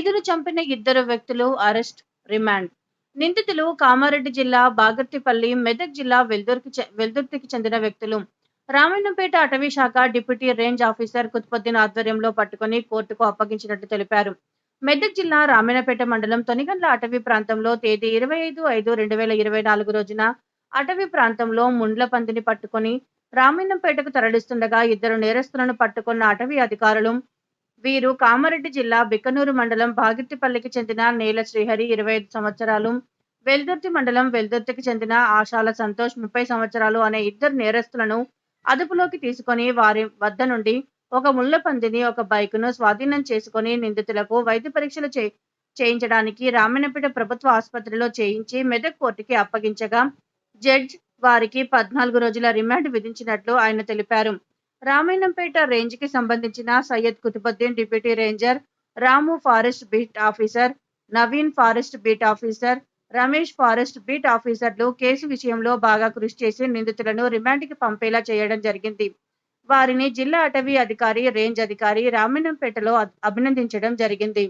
ఐదును చంపిన ఇద్దరు వ్యక్తులు అరెస్ట్ రిమాండ్. నిందితులు కామారెడ్డి జిల్లా బాగర్తిపల్లి మెదక్ జిల్లా వెల్దుర్కి వెల్దుర్తికి చెందిన వ్యక్తులు. రామాయణంపేట అటవీ శాఖ డిప్యూటీ రేంజ్ ఆఫీసర్ కుతుబుద్దీన్ ఆధ్వర్యంలో పట్టుకుని కోర్టుకు అప్పగించినట్టు తెలిపారు. మెదక్ జిల్లా రామాయణపేట మండలం తొనిగండ్ల అటవీ ప్రాంతంలో తేదీ ఇరవై ఐదు ఐదు రెండు వేల ఇరవై నాలుగు రోజున అటవీ ప్రాంతంలో ముండ్ల పందిని పట్టుకుని రామాయణంపేటకు తరలిస్తుండగా ఇద్దరు నేరస్తులను పట్టుకున్న అటవీ అధికారులు వీరు కామారెడ్డి జిల్లా బిక్కనూరు మండలం బాగిట్టిపల్లికి చెందిన నేల శ్రీహరి ఇరవై ఐదు సంవత్సరాలు వెల్దుర్తి మండలం వెల్దుర్తికి చెందిన ఆశాల సంతోష్ ముప్పై సంవత్సరాలు అనే ఇద్దరు నేరస్తులను అదుపులోకి తీసుకొని వారి వద్ద నుండి ఒక ముళ్ళ పందిని ఒక బైక్ను స్వాధీనం చేసుకుని నిందితులకు వైద్య పరీక్షలు చే చేయించడానికి రామనపేట ప్రభుత్వ ఆసుపత్రిలో చేయించి మెదక్ కోర్టుకి అప్పగించగా జడ్జ్ వారికి పద్నాలుగు రోజుల రిమాండ్ విధించినట్లు ఆయన తెలిపారు. రామాయణంపేట రేంజ్కి సంబంధించిన Syed Qutubuddin deputy ranger Ramu forest beat officer Naveen forest beat officer Ramesh forest beat ఆఫీసర్లు కేసు విషయంలో బాగా కృషి చేసి నిందితులను రిమాండ్కి పంపేలా చేయడం జరిగింది. వారిని జిల్లా అటవీ అధికారి రేంజ్ అధికారి రామన్నపేటలో అభినందించడం జరిగింది.